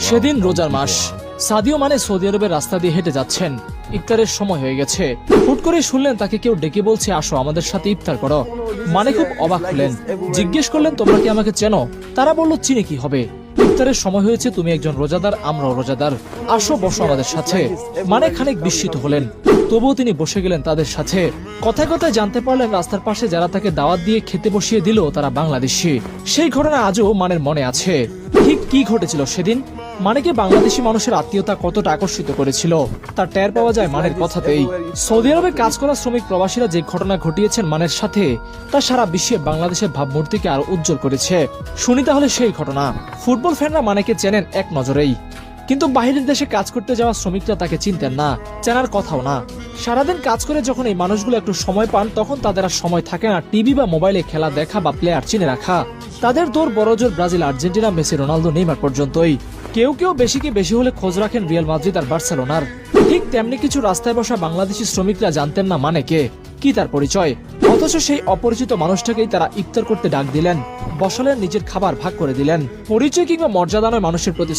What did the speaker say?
সেদিন রোজার মাস। Sadio Mane Saudi আরবের রাস্তা দিয়ে হেঁটে যাচ্ছেন। ইফতারের সময় হয়ে গেছে। হুট করে শুনলেন তাকে কেউ ডেকে বলছে আসো আমাদের সাথে ইফতার করো। মানে খুব অবাক হলেন। জিজ্ঞেস করলেন তোমরা কি আমাকে চেনো? তারা বলল চিনে কি হবে? ইফতারের সময় হয়েছে তুমি একজন রোজাদার আমরাও রোজাদার। আসো বসো আমাদের সাথে। মানে খানিক বিস্মিত হলেন। তবুও তিনি বসে গেলেন তাদের সাথে। কথায় কথায় জানতে পারলেন রাস্তার পাশে যারা তাকে দাওয়াত দিয়ে খেতে বসিয়ে দিল তারা বাংলাদেশি। সেই ঘটনা আজও মানের মনে আছে। ঠিক কি ঘটেছিল সেদিন? মানেকে বাংলাদেশি মানুষের আত্মীয়তা কতটা আকর্ষিত করেছিল? তার টের পাওয়া যায় মানের কথাতেই। সৌদি আরবে কাজ করা শ্রমিক প্রবাসীরা যে ঘটনা ঘটিয়েছেন মানের সাথে, তা সারা বিশ্বে বাংলাদেশের ভাবমূর্তিকে আরও উজ্জ্বল করেছে। শুনি তাহলে সেই ঘটনা। ফুটবল ফ্যানরা মানেকে চেনেন এক নজরেই। কিন্তু বাহিরের দেশে কাজ করতে যাওয়া শ্রমিকরা তাকে চিনতেন না, চেনার কথাও না। সারাদিন কাজ করে যখন এই মানুষগুলো একটু সময় পান, তখন তাদের আর সময় থাকে না। টিভি বা মোবাইলে খেলা দেখা বা প্লেয়ার চিনে রাখা। তাদের দৌড় বড়জোর Brazil, Argentina, Messi, Ronaldo, Neymar পর্যন্তই। কেউ কেউ বেশি কি বেশি হলে খোঁজ রাখেন রিয়াল মাদ্রিদ আর বার্সেলোনার। ঠিক তেমনি কিছু রাস্তায় বসা বাংলাদেশি শ্রমিকরা জানতেন না মানে কে, কি তার পরিচয়। অথচ সেই অপরিচিত মানুষটাকেই তারা ইফতার করতে ডাক দিলেন, বসালেন নিজের খাবার ভাগ করে দিলেন। পরিচয় কিংবা মর্যাদা নয় মানুষের প্রতি